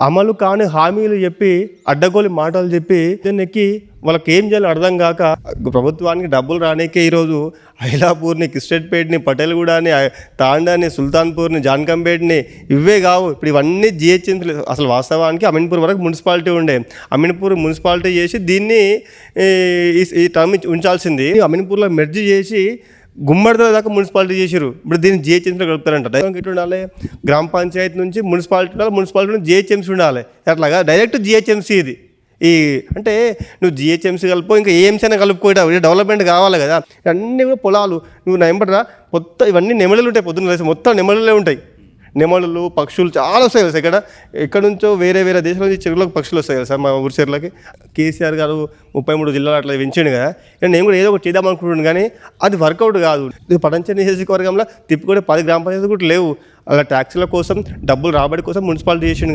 అమలు కాని హామీలు చెప్పి అడ్డగోలి మాటలు చెప్పి దీనికి వాళ్ళకి ఏం చేయాలో అర్థం కాక ప్రభుత్వానికి డబ్బులు రానికే ఈరోజు ఐలాపూర్ని కిస్టెట్పేట్ని పటేల్గూడని తాండాని సుల్తాన్పూర్ని జాన్కంపేట్ని ఇవే కావు. ఇప్పుడు ఇవన్నీ జిహెచ్ఎం అసలు వాస్తవానికి అమీన్పూర్ వరకు మున్సిపాలిటీ ఉండే. అమీన్పూర్ మున్సిపాలిటీ చేసి దీన్ని ఈ ఈ టర్మ్ ఉంచాల్సింది. అమీన్పూర్లో మెర్జ్ చేసి గుమ్మడితో దాకా మున్సిపాలిటీ చేసారు ఇప్పుడు దీన్ని జిహెచ్ఎంసీలో కలుపుతారంట. డైరెక్ట్ ఎట్లా ఉండాలి గ్రామ పంచాయతీ నుంచి మున్సిపాలిటీ ఉండాలి మున్సిపాలిటీ నుంచి జిహెచ్ఎంసీ ఉండాలి. అట్లాగా డైరెక్ట్ జిహెచ్ఎంసీ ఇది. ఈ అంటే నువ్వు జిహెచ్ఎంసీ కలుపు ఇంకా ఏఎంసీ అయినా కలుపుకోవటం డెవలప్మెంట్ కావాలి కదా. అన్నీ కూడా పొలాలు. నువ్వు నెంబడరా మొత్తం ఇవన్నీ నెమడలు ఉంటాయి పొద్దున్న మొత్తం నెమడలే ఉంటాయి. నెమళ్ళు పక్షులు చాలా వస్తాయి కదా ఇక్కడ ఎక్కడి నుంచో వేరే వేరే దేశాల నుంచి చెరువులకు పక్షులు వస్తాయి కదా సార్ మా ఊరి చెరువులకి. కేసీఆర్ గారు ముప్పై మూడు జిల్లాలు అట్లా పెంచిండు కదా. నేను కూడా ఏదో ఒకటి చేద్దాం అనుకుంటున్నాను కానీ అది వర్కౌట్ కాదు. ఇది పడంచ నియోజకవర్గంలో తిప్పి కూడా పది గ్రామ పంచాయతీ కూడా లేవు. అలా ట్యాక్సీల కోసం డబ్బులు రాబడి కోసం మున్సిపాలిటీ చేసిండు